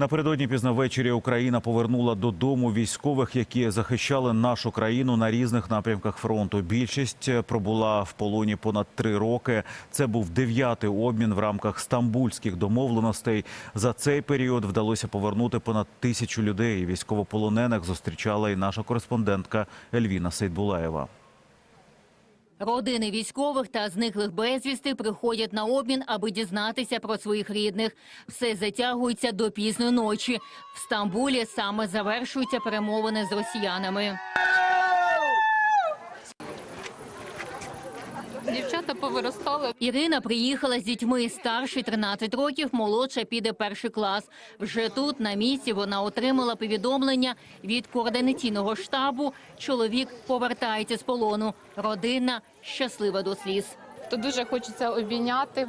Напередодні пізно ввечері Україна повернула додому військових, які захищали нашу країну на різних напрямках фронту. Більшість пробула в полоні понад три роки. Це був дев'ятий обмін в рамках стамбульських домовленостей. За цей період вдалося повернути понад тисячу людей. Військовополонених зустрічала і наша кореспондентка Ельвіна Сейдбулаєва. Родини військових та зниклих безвісти приходять на обмін, аби дізнатися про своїх рідних. Все затягується до пізної ночі. В Стамбулі саме завершуються перемовини з росіянами. Дівчата повиростали. Ірина приїхала з дітьми. Старший 13 років, молодша піде перший клас. Вже тут, на місці, вона отримала повідомлення від координаційного штабу. Чоловік повертається з полону. Родина щаслива до сліз. То дуже хочеться обійняти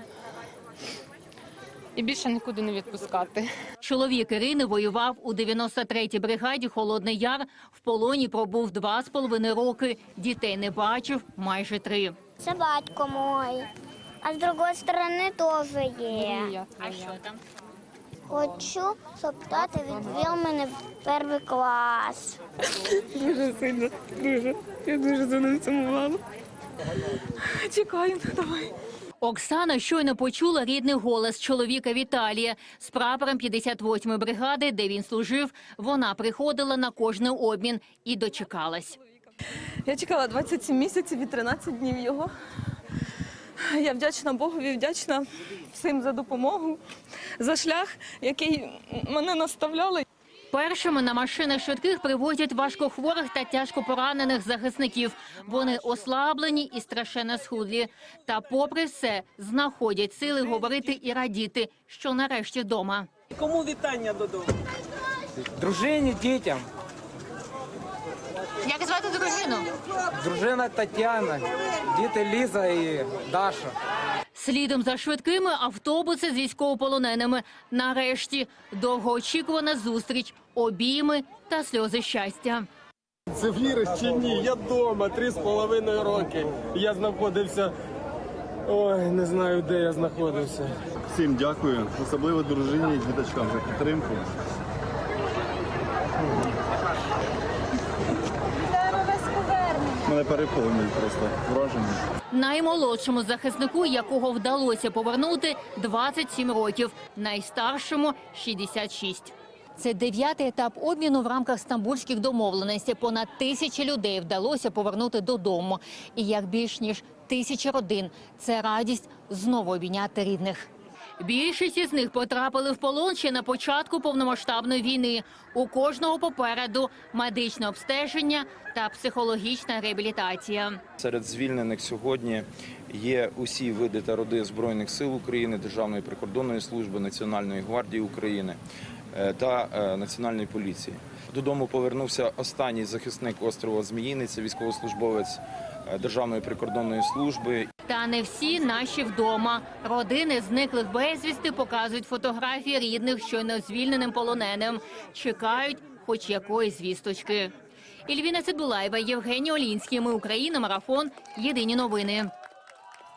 і більше нікуди не відпускати. Чоловік Ірини воював у 93-й бригаді Холодний Яр. В полоні пробув два з половиною роки. Дітей не бачив майже три. Це батько мой. А з другої сторони теж є. Мрія твоя. там? Хочу, щоб тато відвів мене в перший клас. Дуже сильно, дуже. Я дуже за ним сумувала. Чекаємо, давай. Оксана щойно почула рідний голос чоловіка Віталія з прапором 58-ї бригади, де він служив. Вона приходила на кожний обмін і дочекалась. Я чекала 27 місяців і 13 днів його. Я вдячна Богові, вдячна всім за допомогу, за шлях, який мене наставляли. Першими на машинах швидких привозять важкохворих та тяжко поранених захисників. Вони ослаблені і страшенно схудлі. Та, попри все, знаходять сили говорити і радіти, що нарешті вдома. Кому вітання додому? Дружині, дітям. Як звати дружину? Дружина Тетяна, діти Ліза і Даша. Слідом за швидкими автобуси з військовополоненими. Нарешті довгоочікувана зустріч, обійми та сльози щастя. Це віриш чи ні? Я вдома три з половиною роки. Я знаходився. Ой, не знаю, де я знаходився. Всім дякую, особливо дружині і діточкам за підтримку. Мене переповнюють просто враження. Наймолодшому захиснику, якого вдалося повернути, 27 років, найстаршому 66. Це дев'ятий етап обміну в рамках стамбульських домовленостей. Понад тисячі людей вдалося повернути додому. І як більш ніж тисяча родин, це радість знову обійняти рідних. Більшість із них потрапили в полон ще на початку повномасштабної війни. У кожного попереду медичне обстеження та психологічна реабілітація. Серед звільнених сьогодні є усі види та роди Збройних сил України, Державної прикордонної служби, Національної гвардії України е, та е, Національної поліції. Додому повернувся останній захисник острова Зміїниця, військовослужбовець е, Державної прикордонної служби. Та не всі наші вдома. Родини зниклих безвісти показують фотографії рідних щойно звільненим полоненим. Чекають хоч якоїсь звісточки. Ільвіна Цибулаєва, Євгеній Олінський. Ми Україна. Марафон. Єдині новини.